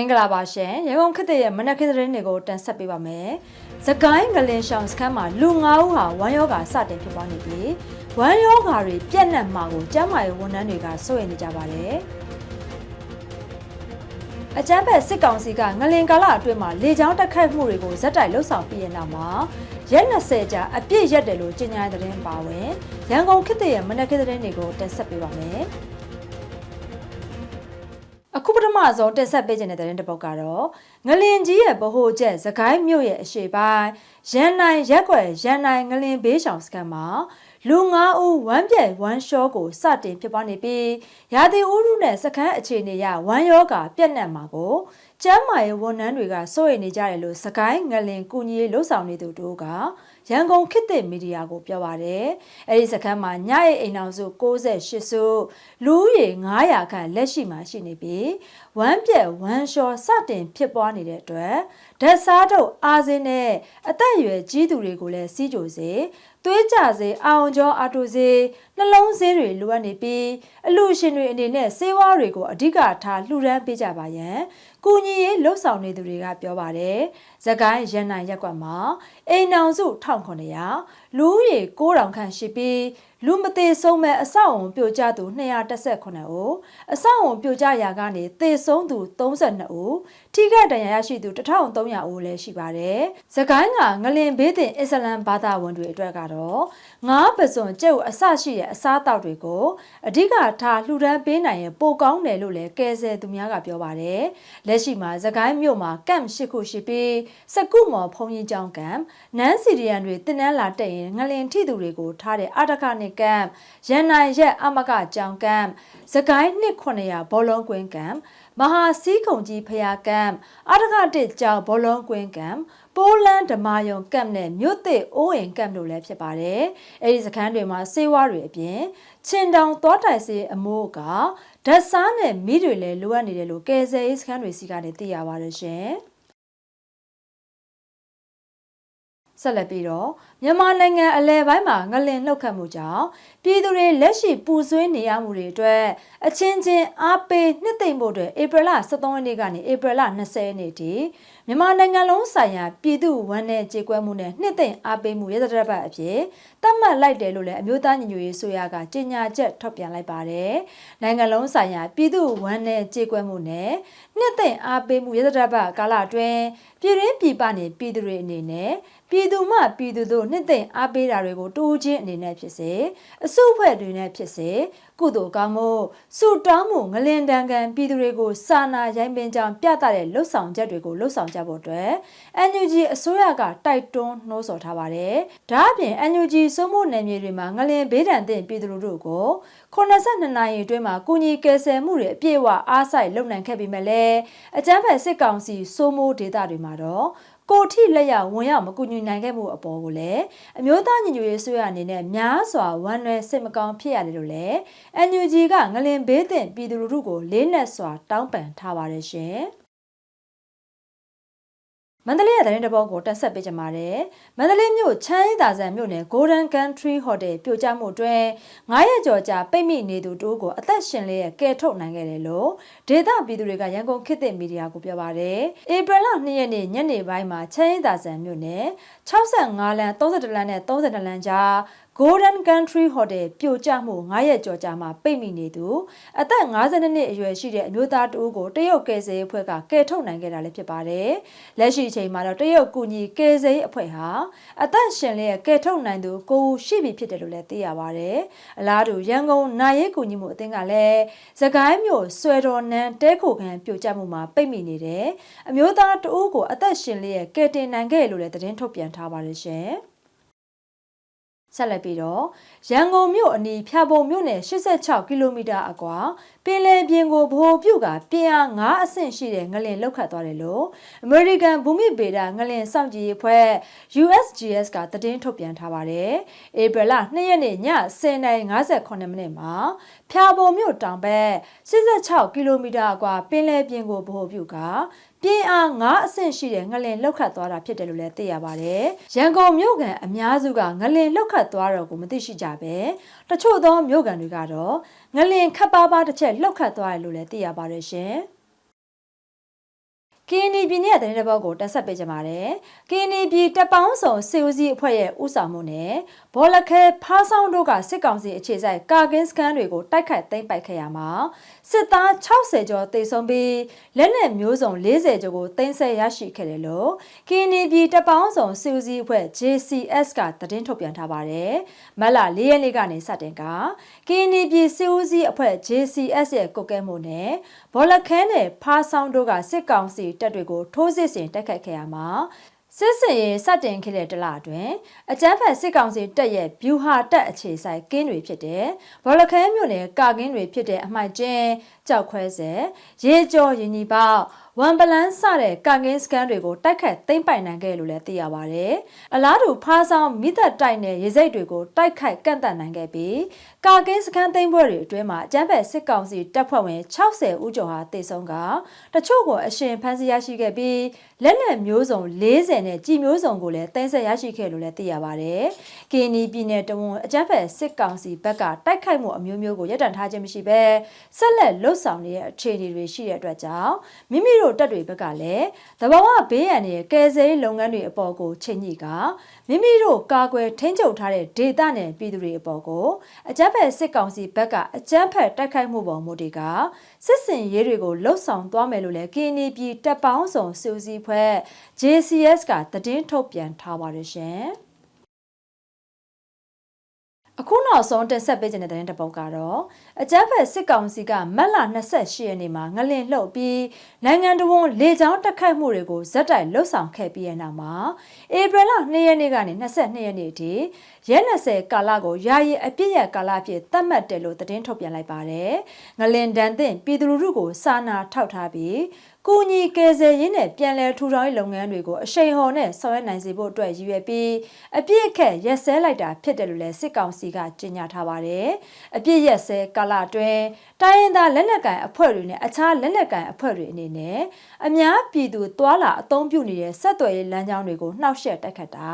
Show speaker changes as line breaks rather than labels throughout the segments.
မင်္ဂလာပါရှင်ရေကုန်ခေတ်ရဲ့မနက်ခင်းသတင်းတွေကိုတင်ဆက်ပေးပါမယ်။သကိုင်းငလင်ရှောင်းစခန်းမှာလူ9ဦးဟာဝမ်းယောဂါစတင်ဖြစ်ပွားနေပြီးဝမ်းယောဂါတွေပြက်နှက်မှာကိုကျန်းမာရေးဝန်ထမ်းတွေကစိုးရိမ်နေကြပါတယ်။အကြမ်းဖက်စစ်ကောင်စီကငလင်ကာလအတွင်းမှာလေကြောင်းတက်ခတ်မှုတွေကိုဇက်တိုက်လှုပ်ဆောင်ပြီးတဲ့နောက်မှာရက်20ကြာအပြည့်ရက်တယ်လို့ကြေညာတဲ့သတင်းပါဝင်ရန်ကုန်ခေတ်ရဲ့မနက်ခင်းသတင်းတွေကိုတင်ဆက်ပေးပါမယ်။ အခုပထမဆုံးတက်ဆက်ပေးခြင်းတဲ့တဲ့တစ်ပုတ်ကတော့ငလင်ကြီးရဲ့ဗဟိုချက်သခိုင်းမြို့ရဲ့အရှေ့ပိုင်းရန်နိုင်ရက်ွယ်ရန်နိုင်ငလင်ဘေးရှောင်စခန်းမှာလူ9ဦးဝမ်းပြဲဝမ်းလျှောကိုစတင်ဖြစ်ပွားနေပြီးရာသီဥတုနဲ့စခန်းအခြေအနေရဝမ်းယောဂါပြက်နှက်မှာကိုကျမ်းမာရေးဝန်ထမ်းတွေကစိုးရိမ်နေကြတယ်လို့စကိုင်းငလင်ကူညီရေးလှုပ်ဆောင်နေသူတို့က ရန်ကုန်ခေတ်သစ်မီဒီယာကိုပြောပါတယ်။အဲဒီစခန်းမှာညရဲ့အိမ်အောင်စု68စုလူဦးရေ900ခန့်လက်ရှိမှာရှိနေပြီးဝမ်းပြက်ဝမ်းလျှောစတင်ဖြစ်ပွားနေတဲ့အတွက်ဓာတ်စားထုတ်အားစင်းနဲ့အသက်အရွယ်ကြီးသူတွေကိုလည်းစီးကြိုစေသွေးကြစေအောင်ကျော်အာတိုစေနှလုံးဆေးတွေလိုအပ်နေပြီးအလူရှင်တွေအနေနဲ့ဆေးဝါးတွေကိုအဓိကထားလှူဒန်းပေးကြပါရန်ကုညီရေးလှုပ်ဆောင်နေသူတွေကပြောပါတယ်။ဇကိုင်းရန်နိုင်ရက်ကွက်မှာအိမ်နောင်စု1900 လူဦးရေ9000ခန့်ရှိပြီးလူမသေးဆုံးမဲ့အဆောက်အုံပြိုကျသူ218ဦးအဆောက်အုံပြိုကျရာကနေသေဆုံးသူ32ဦးထိခိုက်ဒဏ်ရာရရှိသူ1300ဦးလည်းရှိပါတယ်။ဇကိုင်းကငလင်ဘေးတင်အစ္စလမ်ဘာသာဝင်တွေအတွက်ကတော့ငါးပစွန်ကျုပ်အစရှိတဲ့အစားအသောက်တွေကိုအဓိကထားလှူဒန်းပေးနိုင်ရင်ပိုကောင်းတယ်လို့လည်းကဲဆယ်သူများကပြောပါတယ်။လက်ရှိမှာသကိုင်းမြို့မှာကမ်ရှိခုရှိပြီးစကုမော်ဖုံကြီးကျောင်းကမ်နန်းစီရီယန်တွေတင်နန်းလာတက်ရင်ငလင်ထိသူတွေကိုထားတဲ့အာတခနစ်ကမ်ရန်နိုင်ရက်အမကကျောင်းကမ်သကိုင်းနှစ်900ဘောလုံးကွင်းကမ်မဟာစီးခုံကြီးဖျားကမ်အာတခတစ်ကျောင်းဘောလုံးကွင်းကမ်ပိုလန်ဓမာယုံကမ်နဲ့မြို့သစ်အိုးအိမ်ကမ်တို့လည်းဖြစ်ပါတယ်။အဲဒီစခန်းတွေမှာစေဝါတွေအပြင်ချင်းတောင်သွားတိုင်စေအမိုးကဓာတ်စားနဲ့မိတွေလည်းလိုအပ်နေတယ်လို့ကယ်ဆယ်ရေးစခန်းတွေစီကနေသိရပါတယ်ရှင်။ ဆက်လက်ပြီးတော့မြန်မာနိုင်ငံအလဲပိုင်းမှာငလင်နှုတ်ခတ်မှုကြောင့်ပြည်သူတွေလက်ရှိပူဆွေးနေရမှုတွေအတွက်အချင်းချင်းအားပေးနှစ်သိမ့်ဖို့အတွက်ဧပြီလ23ရက်နေ့ကနေဧပြီလ20ရက်နေ့ထိမြန်မာနိုင်ငံလုံးဆိုင်ရာပြည်သူဝန်내ကြေကွဲမှုနဲ့နှစ်သိမ့်အားပေးမှုရသတပတ်အဖြစ်သတ်မှတ်လိုက်တယ်လို့လည်းအမျိုးသားညီညွတ်ရေးဆိုရကကြေညာချက်ထုတ်ပြန်လိုက်ပါတယ်။နိုင်ငံလုံးဆိုင်ရာပြည်သူဝန်내ကြေကွဲမှုနဲ့နှစ်သိမ့်အားပေးမှုရသတပတ်ကာလအတွင်းပြည်ရင်းပြည်ပနေပြည်သူတွေအနေနဲ့ ပြည်သူမှပြည်သူတို့နှစ်သိမ့်အားပေးတာတွေကိုတိုးချင်းအနေနဲ့ဖြစ်စေအစုအဖွဲ့တွေနဲ့ဖြစ်စေ ကုသိုလ်ကောင်းမှုစုတောင်းမှုငလင်တန်ကန်ပြည်သူတွေကိုစာနာရိုင်းပင်ကြောင်ပြသတဲ့လှုပ်ဆောင်ချက်တွေကိုလှုပ်ဆောင်ကြဖို့အတွက် NUG အစိုးရကတိုက်တွန်းနှိုးဆော်ထားပါတယ်။ဒါအပြင် NUG စိုးမိုးနယ်မြေတွေမှာငလင်ဘေးဒဏ်သင့်ပြည်သူတို့ကို82နာရီအတွင်းမှာကုညီကယ်ဆယ်မှုတွေအပြည့်အဝအားစိုက်လုပ်နိုင်ခဲ့ပေမဲ့လည်းအကြမ်းဖက်စစ်ကောင်စီစိုးမိုးဒေသတွေမှာတော့ကိုထိလက်ရဝင်ရမကူညီနိုင်ခဲ့မှုအပေါ်ကိုလည်းအမျိုးသားညီညွတ်ရေးဆွေးရအနေနဲ့များစွာဝမ်းနည်းစိတ်မကောင်းဖြစ်ရတယ်လို့လည်း NUG ကငလင်ဘေးတင်ပြည်သူလူထုကိုလေးနက်စွာတောင်းပန်ထားပါတယ်ရှင်။မန္တလေးရဲ့သတင်းတပုတ်ကိုတက်ဆက်ပေးကြပါမယ်။မန္တလေးမြို့ချမ်းရည်သာဆန်မြို့နယ် Golden Country Hotel ပြိုကျမှုအတွင်း9ရက်ကျော်ကြာပိတ်မိနေသူတို့ကိုအသက်ရှင်လေးရဲ့ကယ်ထုတ်နိုင်ခဲ့တယ်လို့ဒေသပြည်သူတွေကရန်ကုန်ခေတ်သစ်မီဒီယာကိုပြောပါတယ်။ဧပြီလ2ရက်နေ့ညနေပိုင်းမှာချမ်းရည်သာဆန်မြို့နယ်65လမ်း32လမ်းနဲ့32လမ်းကြား Golden Country Hotel ပြိုကျမှု9ရက်ကျော်ကြာမှပိတ်မိနေသူအသက်52နှစ်အရွယ်ရှိတဲ့အမျိုးသားတဦးကိုတရုတ်ကယ်ဆယ်ရေးအဖွဲ့ကကယ်ထုတ်နိုင်ခဲ့တာလည်းဖြစ်ပါတယ်။လက်ရှိအချိန်မှာတော့တရုတ်ကူညီကယ်ဆယ်ရေးအဖွဲ့ဟာအသက်ရှင်လျက်ကယ်ထုတ်နိုင်သူကိုရှိပြီဖြစ်တယ်လို့လည်းသိရပါတယ်။အလားတူရန်ကုန်နိုင်ရေးကူညီမှုအသင်းကလည်းသခိုင်းမြို့ဆွဲတော်နန်းတဲခိုခံပြိုကျမှုမှာပိတ်မိနေတဲ့အမျိုးသားတဦးကိုအသက်ရှင်လျက်ကယ်တင်နိုင်ခဲ့လို့လည်းသတင်းထုတ်ပြန်ထားပါတယ်ရှင်။ ဆက်လက်ပြီးတော့ရန်ကုန်မြို့အနီးဖျာပုံမြို့နယ်86ကီလိုမီတာအကွာပင်လယ်ပြင်ကိုဗဟိုပြုကပြင်အား9အဆင့်ရှိတဲ့ငလင်လောက်ခတ်သွားတယ်လို့ American ဘူမိဗေဒငလင်စောင့်ကြည့်ရေးဖွဲ့ USGS ကသတင်းထုတ်ပြန်ထားပါတယ်။ဧပြီလ2ရက်နေ့ည10:58မိနစ်မှာဖျာပုံမြို့တောင်ဘက်86ကီလိုမီတာအကွာပင်လယ်ပြင်ကိုဗဟိုပြုက ပြင်းအား9အဆင့်ရှိတဲ့ငလင်လောက်ခတ်သွားတာဖြစ်တယ်လို့လည်းသိရပါတယ်။ရန်ကုန်မြို့ကန်အများစုကငလင်လောက်ခတ်သွားတော့ကိုမသိရှိကြပဲ။တချို့သောမြို့ကန်တွေကတော့ငလင်ခတ်ပါးပါးတစ်ချက်လောက်ခတ်သွားတယ်လို့လည်းသိရပါတယ်ရှင်။ ကင်းနီပြည်နယ်တဲ့တဲ့ဘောက်ကိုတက်ဆက်ပေးကြပါတယ်ကင်းနီပြည်တပ်ပေါင်းဆောင်စေဦးစီးအဖွဲ့ရဲ့ဥဆောင်မှုနဲ့ဘောလခဲဖားဆောင်တို့ကစစ်ကောင်စီအခြေစိုက်ကာကင်းစကန်တွေကိုတိုက်ခိုက်သိမ်းပိုက်ခဲ့ရမှာစစ်သား60ကျော်တေဆုံးပြီးလက်နက်မျိုးစုံ40ကျော်ကိုသိမ်းဆည်းရရှိခဲ့တယ်လို့ကင်းနီပြည်တပ်ပေါင်းဆောင်စေဦးစီးအဖွဲ့ JCS ကသတင်းထုတ်ပြန်ထားပါတယ်မတ်လ၄ရက်နေ့ကနေစတင်ကကင်းနီပြည်စေဦးစီးအဖွဲ့ JCS ရဲ့ကုတ်ကဲမှုနဲ့ဘောလခဲနဲ့ဖားဆောင်တို့ကစစ်ကောင်စီတပ်တွေကိုထိုးစစ်ဆင်တိုက်ခိုက်ခဲ့ရမှာစစ်စင်ရေးစတင်ခဲ့တဲ့တလအတွင်းအကြမ်းဖက်စစ်ကောင်စီတပ်ရဲ့ဗျူဟာတပ်အခြေဆိုင်ကင်းတွေဖြစ်တဲ့ဘောလခဲမြို့နယ်ကာကင်းတွေဖြစ်တဲ့အမိုက်ကျင်းကြောက်ခွဲစဲရေကျော်ရင်ညီပေါဝန်ပလန်းစတဲ့ကာကင်းစကန်တွေကိုတိုက်ခတ်သိမ်းပိုက်နိုင်ခဲ့လို့လည်းသိရပါဗျ။အလားတူဖားဆောင်မိသက်တိုက်နယ်ရေစိတ်တွေကိုတိုက်ခိုက်ကန့်တတ်နိုင်ခဲ့ပြီးကာကင်းစကန်သိမ်းပွဲတွေအတွင်းမှာအကြမ်းဖက်စစ်ကောင်စီတပ်ဖွဲ့ဝင်60ဦးကျော်ဟာတေဆုံးကတချို့ကိုအရှင်ဖမ်းဆီးရရှိခဲ့ပြီးလက်နက်မျိုးစုံ40နဲ့ကြည်မျိုးစုံကိုလည်းသိမ်းဆည်းရရှိခဲ့လို့လည်းသိရပါဗျ။ကင်းနီပြည်နယ်တဝန်အကြမ်းဖက်စစ်ကောင်စီဘက်ကတိုက်ခိုက်မှုအမျိုးမျိုးကိုရပ်တန့်ထားခြင်းမရှိဘဲဆက်လက်လှုပ်ဆောင်နေတဲ့အခြေအနေတွေရှိတဲ့အတွက်ကြောင့်မိမိတို့တပ်တွေဘက်ကလည်းသဘာဝဘေးရန်ရဲ့ကယ်ဆယ်ရေးလုပ်ငန်းတွေအပေါ်ကိုချိန်ညိကမိမိတို့ကာကွယ်ထိန်းချုပ်ထားတဲ့ဒေသနဲ့ပြည်သူတွေအပေါ်ကိုအကြမ်းဖက်စစ်ကောင်စီဘက်ကအကြမ်းဖက်တိုက်ခိုက်မှုပေါ်မူတွေကစစ်စင်ရေးတွေကိုလှုပ်ဆောင်သွားမယ်လို့လည်းကင်းနီပြည်တပ်ပေါင်းဆောင်စူစီဖွဲ့ JCS ကသတင်းထုတ်ပြန်ထားပါတယ်ရှင်။ အခုနောက်ဆုံးတင်ဆက်ပေးခြင်းတဲ့တဲ့တပုတ်ကတော့အကြမ်းဖက်စစ်ကောင်စီကမက်လာ28ရက်နေ့မှာငလင်လှုပ်ပြီးနိုင်ငံတော်ဝန်လေကြောင်းတက်ခိုက်မှုတွေကိုဇက်တိုက်လှုပ်ဆောင်ခဲ့ပြီးတဲ့နောက်မှာဧပြီလ2ရက်နေ့ကနေ22ရက်နေ့အထိရဲ20ကာလကိုယာယီအပြည့်ရကာလအဖြစ်သတ်မှတ်တယ်လို့သတင်းထုတ်ပြန်လိုက်ပါတယ်။ငလင်တန်တဲ့ပြည်သူလူထုကိုစာနာထောက်ထားပြီးကူညီကယ်ဆယ်ရေးနဲ့ပြန်လည်ထူထောင်ရေးလုပ်ငန်းတွေကိုအရှိန်ဟော်နဲ့ဆောင်ရွက်နိုင်စေဖို့အတွက်ရည်ရွယ်ပြီးအပြည့်အခက်ရက်စဲလိုက်တာဖြစ်တယ်လို့လည်းစစ်ကောင်စီကကြေညာထားပါတယ်။အပြည့်ရက်စဲကာလအတွင်းတိုင်းရင်းသားလက်နက်ကိုင်အဖွဲ့တွေနဲ့အခြားလက်နက်ကိုင်အဖွဲ့တွေအနေနဲ့အများပြည်သူသွာလာအသုံးပြုနေတဲ့ဆက်သွယ်ရေးလမ်းကြောင်းတွေကိုနှောက်ယှက်တိုက်ခတ်တာ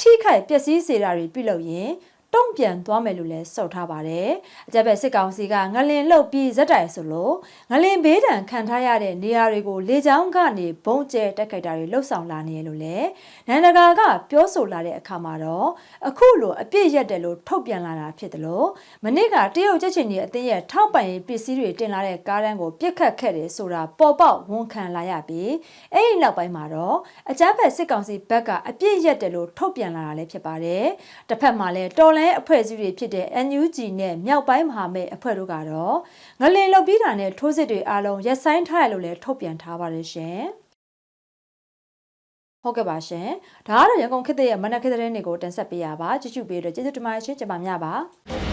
ထိခိုက်ပျက်စီးစေတာတွေပြုလုပ်ရင် တုံ့ပြန်သွားမယ်လို့လည်းစောက်ထားပါတယ်။အကြက်ပဲစစ်ကောင်စီကငလင်လှုပ်ပြီးဇက်တိုင်ဆိုလို့ငလင်ဘေးဒဏ်ခံထားရတဲ့နေရာတွေကိုလေကြောင်းကနေဘုံကျဲတက်ခိုက်တာတွေလှုပ်ဆောင်လာနေရလို့လည်းနိုင်ငံတကာကပြောဆိုလာတဲ့အခါမှာတော့အခုလိုအပြစ်ရက်တယ်လို့ထုတ်ပြန်လာတာဖြစ်တယ်လို့မနစ်ကတရုတ်ချက်ချင်ကြီးအသင်းရဲ့ထောက်ပံ့ရေးပစ္စည်းတွေတင်လာတဲ့ကားတန်းကိုပြစ်ခတ်ခဲ့တယ်ဆိုတာပေါ်ပေါက်ဝန်ခံလာရပြီးအဲ့ဒီနောက်ပိုင်းမှာတော့အကြမ်းဖက်စစ်ကောင်စီဘက်ကအပြစ်ရက်တယ်လို့ထုတ်ပြန်လာတာလည်းဖြစ်ပါတယ်။တစ်ဖက်မှာလည်းတော်လန်အဖွဲ့အစည်းတွေဖြစ်တဲ့ NUG နဲ့မြောက်ပိုင်းမဟာမိတ်အဖွဲ့တို့ကတော့ငလင်လုတ်ပြီးတာနဲ့ထိုးစစ်တွေအားလုံးရပ်ဆိုင်းထားရလို့လည်းထုတ်ပြန်ထားပါတယ်ရှင်ဟုတ်ကဲ့ပါရှင်ဒါကတော့ရန်ကုန်ခေတ်ရဲ့မနက်ခေတ်တဲ့နေ့ကိုတင်ဆက်ပေးရပါကြည့်ကြည့်ပေးတော့ကျေးဇူးတင်ပါတယ်ရှင်ကျွန်မများပါ